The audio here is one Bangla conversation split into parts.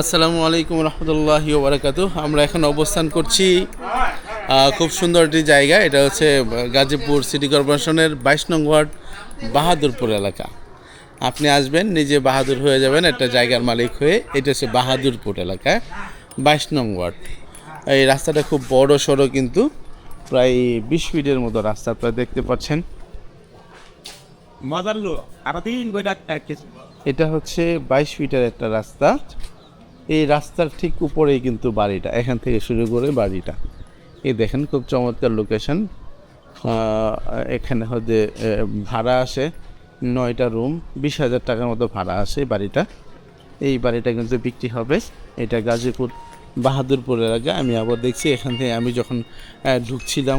আসসালামু আলাইকুম রহমতুল্লাহি ওবরাকাতু আমরা এখন অবস্থান করছি খুব সুন্দর একটি জায়গা। এটা হচ্ছে গাজীপুর সিটি কর্পোরেশনের বাইশ নং ওয়ার্ড বাহাদুরপুর এলাকা। আপনি আসবেন নিজে বাহাদুর হয়ে যাবেন একটা জায়গার মালিক হয়ে। এটা হচ্ছে বাহাদুরপুর এলাকা বাইশ নং ওয়ার্ড। এই রাস্তাটা খুব বড় সড়ো কিন্তু প্রায় বিশ ফিটের মতো রাস্তা আপনারা দেখতে পাচ্ছেন। এটা হচ্ছে বাইশ ফিটের একটা রাস্তা। এই রাস্তার ঠিক উপরেই কিন্তু বাড়িটা, এখান থেকে শুরু করে বাড়িটা। এই দেখেন খুব চমৎকার লোকেশন এখানে হচ্ছে ভাড়া আসে নয়টা রুম বিশ হাজার টাকার মতো ভাড়া আসে বাড়িটা। এই বাড়িটা কিন্তু বিক্রি হবে, এটা গাজীপুর বাহাদুরপুর এলাকা আমি আবার দেখছি এখান থেকে আমি যখন ঢুকছিলাম,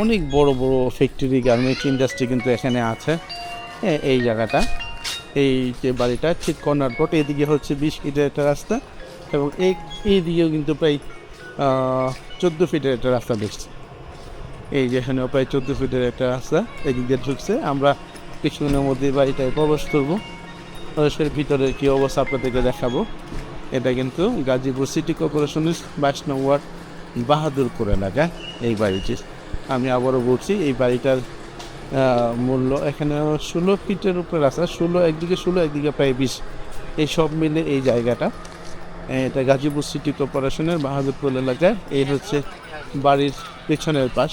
অনেক বড় বড় ফ্যাক্টরি গার্মেন্ট ইন্ডাস্ট্রি কিন্তু এখানে আছে। এই জায়গাটা, এই যে বাড়িটা, ঠিক কর্নার পট এদিকে হচ্ছে বিশ ফিটের একটা রাস্তা। এবং এই এই দিকেও কিন্তু প্রায় চোদ্দ ফিটের একটা রাস্তা ঢুকছে এই যেখানেও প্রায় চোদ্দ ফিটের একটা রাস্তা এদিক দিয়ে ঢুকছে। আমরা কিছুদিনের মধ্যে বাড়িটায় প্রবেশ করব। প্রবেশ করে ভিতরে কী অবস্থা আপনাদেরকে দেখাবো। এটা কিন্তু গাজীপুর সিটি কর্পোরেশনের বাইশ নং ওয়ার্ড বাহাদুরপুর এলাকা, এই বাড়িটি। আমি আবারও বলছি, এই বাড়িটার মূল্য এখানে ষোলো ফিটের উপরে রাস্তা, ষোলো একদিকে ষোলো একদিকে প্রায় বিশ। এই সব মিলে এই জায়গাটা। এটা গাজীপুর সিটি কর্পোরেশনের বাহাদুরপুর এলাকায় এই হচ্ছে বাড়ির পেছনের পাশ।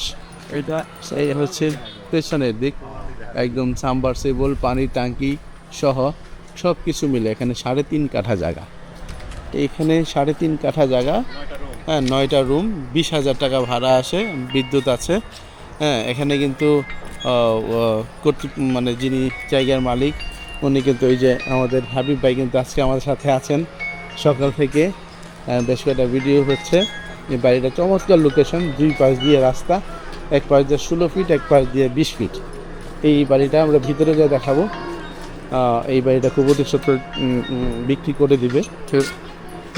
এটা এই হচ্ছে পেছনের দিক। একদম সাবমার্সিবল পানির ট্যাঙ্কি সহ সব কিছু মিলে এখানে সাড়ে তিন কাঠা জায়গা। এখানে সাড়ে তিন কাঠা জায়গা। হ্যাঁ নয়টা রুম, বিশ হাজার টাকা ভাড়া আসে, বিদ্যুৎ আছে। হ্যাঁ এখানে কিন্তু মানে যিনি জায়গার মালিক, উনি কিন্তু ওই যে আমাদের হাবিব ভাই কিন্তু আজকে আমাদের সাথে আছেন। সকাল থেকে বেশ কয়েকটা ভিডিও হচ্ছে। এই বাড়িটা চমৎকার লোকেশন দুই পাশ দিয়ে রাস্তা এক পাশ দিয়ে ষোলো ফিট এক পাশ দিয়ে বিশ ফিট এই বাড়িটা আমরা ভিতরে যা দেখাবো। এই বাড়িটা খুব অতি সত্তর বিক্রি করে দিবে।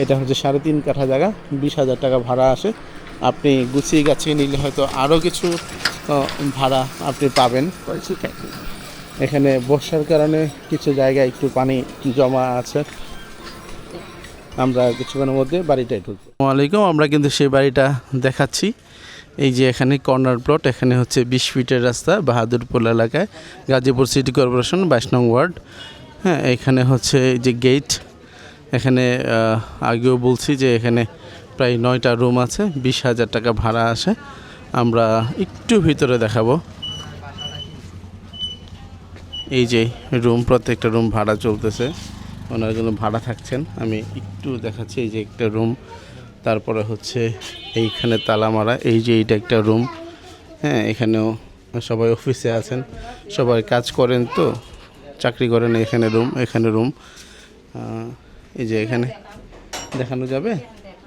এটা হচ্ছে সাড়ে তিন কাঠা জায়গা বিশ হাজার টাকা ভাড়া আসে। আপনি গুছিয়ে গাছিয়ে নিলে হয়তো আরও কিছু ভাড়া আপনি পাবেন। এখানে বর্ষার কারণে কিছু জায়গায় একটু পানি জমা আছে। আমরা কিছুক্ষণের মধ্যে বাড়িটাই ঢুকবো। আলাইকুম, আমরা কিন্তু সেই বাড়িটা দেখাচ্ছি। এই যে এখানে কর্নার প্লট, এখানে হচ্ছে বিশ ফিটের রাস্তা বাহাদুরপুর এলাকায়, গাজীপুর সিটি কর্পোরেশন, বাইশ নং ওয়ার্ড। হ্যাঁ এখানে হচ্ছে এই যে গেট, এখানে আগেও বলছি যে এখানে প্রায় নয়টা রুম আছে, বিশ হাজার টাকা ভাড়া আসে। আমরা একটু ভিতরে দেখাবো। এই যে রুম, প্রত্যেকটা রুম ভাড়া চলতেছে। ওনারা কিন্তু ভাড়া থাকছেন। আমি একটু দেখাচ্ছি, এই যে একটা রুম। তারপরে হচ্ছে এইখানে তালা মারা, এই যে এইটা একটা রুম। হ্যাঁ এখানেও সবাই অফিসে আছেন। সবাই কাজ করেন তো, চাকরি করেন, এখানে রুম এখানে রুম। এই যে এখানে দেখানো যাবে?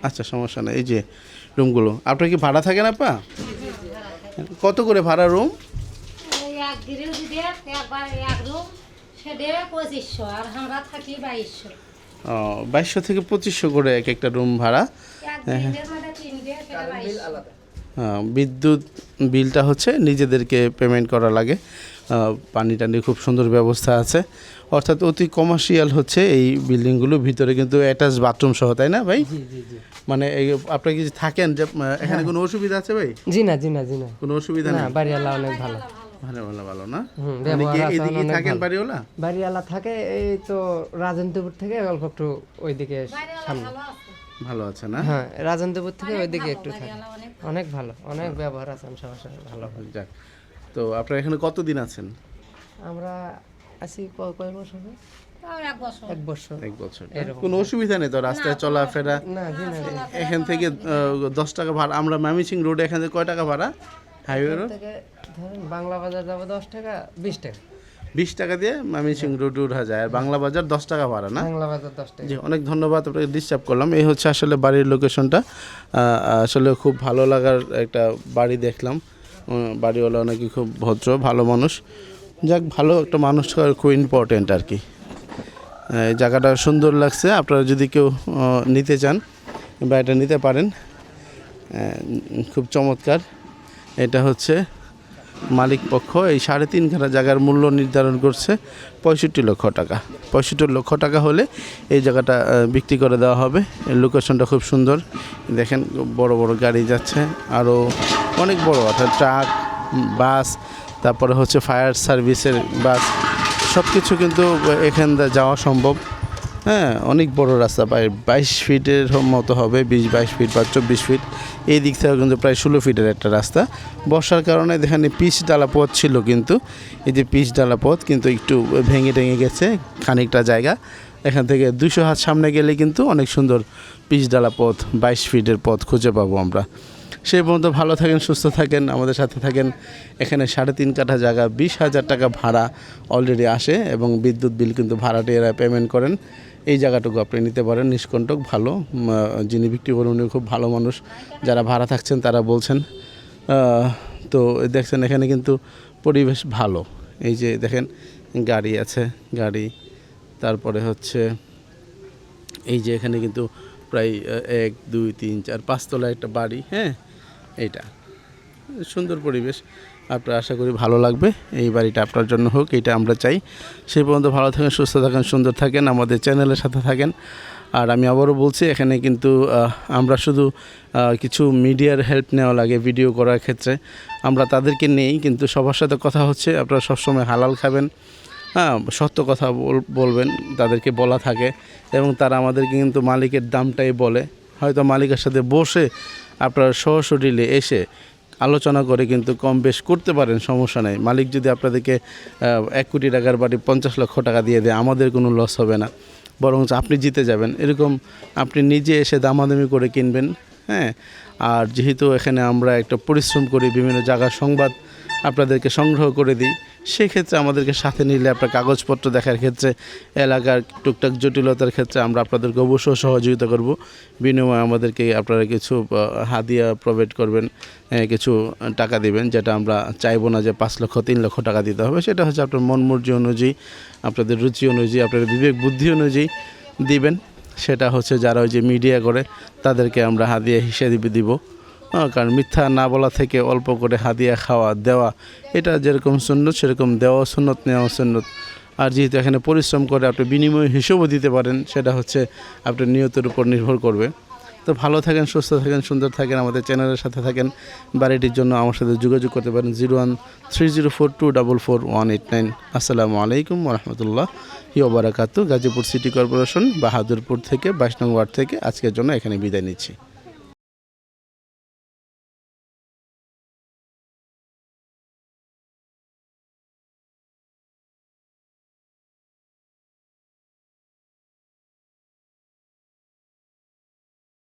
আচ্ছা সমস্যা নেই, এই যে রুমগুলো। আপনার কি ভাড়া থাকে না পা কত করে ভাড়া রুম? পঁচিশশো আর আমরা থাকি বাইশশো। বাইশশো থেকে পঁচিশশো করে এক একটা রুম ভাড়া। বিদ্যুৎ বিলটা হচ্ছে নিজেদেরকে পেমেন্ট করা লাগে। পানি টানি খুব সুন্দর ব্যবস্থা আছে। অর্থাৎ অতি কমার্শিয়াল হচ্ছে এই বিল্ডিংগুলো ভিতরে কিন্তু অ্যাটাচ বাথরুম সহ তাই না ভাই? মানে এই আপনারা কি থাকেন যে এখানে কোনো অসুবিধা আছে ভাই? জি না জি না জি না। কোনো অসুবিধা না বাড়িওয়ালা অনেক ভালো। ভালো ভালো ভালো না? হুম, মানে কি ব্যবহার আচরণ এদিকে থাকেন বাড়িওয়ালা? বাড়িওয়ালা থাকে এই তো রাজেন্দ্রপুর থেকে অল্প একটু ওইদিকে সামনে। ভালো আছে। না? হ্যাঁ রাজেন্দ্রপুর থেকে ওইদিকে একটু থাকে। অনেক অনেক ভালো অনেক ব্যবহার আছে সমস্যা ভালো। যাক তো আপনারা এখানে কতদিন আছেন? আমরা আছি ক- কয় বছর হবে? এক বছর। এক বছর। কোনো অসুবিধা নেই তো রাস্তায় চলাফেরা। এখান থেকে দশ টাকা ভাড়া আমরা মামিসিং রোডে এখান থেকে কয় টাকা ভাড়া? Highway road? ধরেন বাংলা বাজার যাব দশ টাকা বিশ টাকা। বিশ টাকা দিয়ে রোডে উঠা যায়। আর বাংলা বাজার দশ টাকা ভাড়া না? বাংলা বাজার দশ টাকা। জি অনেক ধন্যবাদ আপনাকে ডিস্টার্ব করলাম। এই হচ্ছে আসলে বাড়ির লোকেশনটা আসলে খুব ভালো লাগার একটা বাড়ি দেখলাম। বাড়িওয়ালা নাকি খুব ভদ্র ভালো মানুষ। যাক ভালো একটা মানুষ খুব ইম্পর্টেন্ট আর কি। জায়গাটা সুন্দর লাগছে। আপনারা যদি কেউ নিতে চান বা এটা নিতে পারেন খুব চমৎকার। এটা হচ্ছে মালিক পক্ষ। এই সাড়ে তিন ঘাটা জায়গার মূল্য নির্ধারণ করছে পঁয়ষট্টি লক্ষ টাকা। পঁয়ষট্টি লক্ষ টাকা হলে এই জায়গাটা বিক্রি করে দেওয়া হবে। লোকেশনটা খুব সুন্দর। দেখেন বড় বড় গাড়ি যাচ্ছে আরও অনেক বড়, অর্থাৎ ট্রাক, বাস, তারপরে হচ্ছে ফায়ার সার্ভিসের বাস। সব কিছু কিন্তু এখান যাওয়া সম্ভব। হ্যাঁ অনেক বড় রাস্তা, প্রায় বাইশ ফিটের মতো হবে, বিশ, বাইশ ফিট বা চব্বিশ ফিট। এই দিক থেকে কিন্তু প্রায় ষোলো ফিটের একটা রাস্তা। বর্ষার কারণে এখানে পিচ ডালা পথ ছিল কিন্তু, এই যে পিচ ডালা পথ কিন্তু একটু ভেঙে টেঙে গেছে, খানিকটা জায়গা। এখান থেকে দুশো হাত সামনে গেলে কিন্তু অনেক সুন্দর পিচ ডালা পথ, বাইশ ফিটের পথ খুঁজে পাবো আমরা। সেই পর্যন্ত ভালো থাকেন, সুস্থ থাকেন, আমাদের সাথে থাকেন। এখানে সাড়ে তিন কাঠা জায়গা, বিশ হাজার টাকা ভাড়া অলরেডি আসে এবং বিদ্যুৎ বিল কিন্তু ভাড়াটি এরা পেমেন্ট করেন। এই জায়গাটুকু আপনি নিতে পারেন। নিষ্কণ্টক, ভালো। যিনি বিক্রি করেন উনি খুব ভালো মানুষ। যারা ভাড়া থাকছেন তারা বলছেন তো দেখছেন এখানে কিন্তু পরিবেশ ভালো। এই যে দেখেন, গাড়ি আছে, গাড়ি। তারপরে হচ্ছে, এই যে এখানে কিন্তু প্রায় এক, দুই, তিন, চার, পাঁচতলা একটা বাড়ি হ্যাঁ? এইটা। সুন্দর পরিবেশ। আপনার আশা করি ভালো লাগবে। এই বাড়িটা আপনার জন্য হোক এটা আমরা চাই। সেই পর্যন্ত ভালো থাকেন, সুস্থ থাকেন, সুন্দর থাকেন, আমাদের চ্যানেলের সাথে থাকেন। আর আমি আবারও বলছি, এখানে কিন্তু আমরা শুধু কিছু মিডিয়ার হেল্প নেওয়া লাগে ভিডিও করার ক্ষেত্রে। আমরা তাদেরকে নেই, কিন্তু সবার সাথে কথা হচ্ছে, আপনারা সবসময় হালাল খাবেন। হ্যাঁ সত্য কথা বলবেন, তাদেরকে বলা থাকে। এবং তারা আমাদেরকে কিন্তু মালিকের দামটাই বলে। হয়তো মালিকের সাথে বসে আপনারা সহশরীরে এসে আলোচনা করে কিন্তু কম বেশ করতে পারেন, সমস্যা নেই। মালিক যদি আপনাদেরকে এক কোটি টাকার বাড়ি পঞ্চাশ লক্ষ টাকা দিয়ে দেয়, আমাদের কোনো লস হবে না। বরং আপনি জিতে যাবেন। এরকম আপনি নিজে এসে দামাদামি করে কিনবেন হ্যাঁ? আর যেহেতু এখানে আমরা একটা পরিশ্রম করি, বিভিন্ন জায়গার সংবাদ আপনাদেরকে সংগ্রহ করে দিই সেক্ষেত্রে আমাদেরকে সাথে নিলে আপনার কাগজপত্র দেখার ক্ষেত্রে, এলাকার টুকটাক জটিলতার ক্ষেত্রে আমরা আপনাদেরকে অবশ্যই সহযোগিতা করব। বিনিময়ে আমাদেরকে আপনারা কিছু হাদিয়া প্রোভাইড করবেন কিছু টাকা দিবেন যেটা আমরা চাইব না যে পাঁচ লক্ষ, তিন লক্ষ টাকা দিতে হবে। সেটা হচ্ছে আপনার মন মর্জি অনুযায়ী, আপনাদের রুচি অনুযায়ী আপনাদের বিবেক বুদ্ধি অনুযায়ী দিবেন। সেটা হচ্ছে যারা ওই যে মিডিয়া করে, তাদেরকে আমরা হাদিয়া হিসেবে দিব। কারণ মিথ্যা না বলা থেকে অল্প করে হাদিয়া খাওয়া, দেওয়া, এটা যেরকম সুন্নত, সেরকম দেওয়া সুন্নত নেওয়া সুন্নত। আর যেহেতু এখানে পরিশ্রম করে আপনি বিনিময় হিসেবও দিতে পারেন, সেটা হচ্ছে আপনার নিয়তের উপর নির্ভর করবে। তো ভালো থাকেন, সুস্থ থাকেন, সুন্দর থাকেন, আমাদের চ্যানেলের সাথে থাকেন। বাড়িটির জন্য আমার সাথে যোগাযোগ করতে পারেন zero one three zero four two double four one eight nine. আসসালামু আলাইকুম রহমতুল্লাহ ইয়বারাকাতু গাজীপুর সিটি কর্পোরেশন, বাহাদুরপুর থেকে, বাইশ নং ওয়ার্ড থেকে আজকের জন্য এখানে বিদায় নিচ্ছি।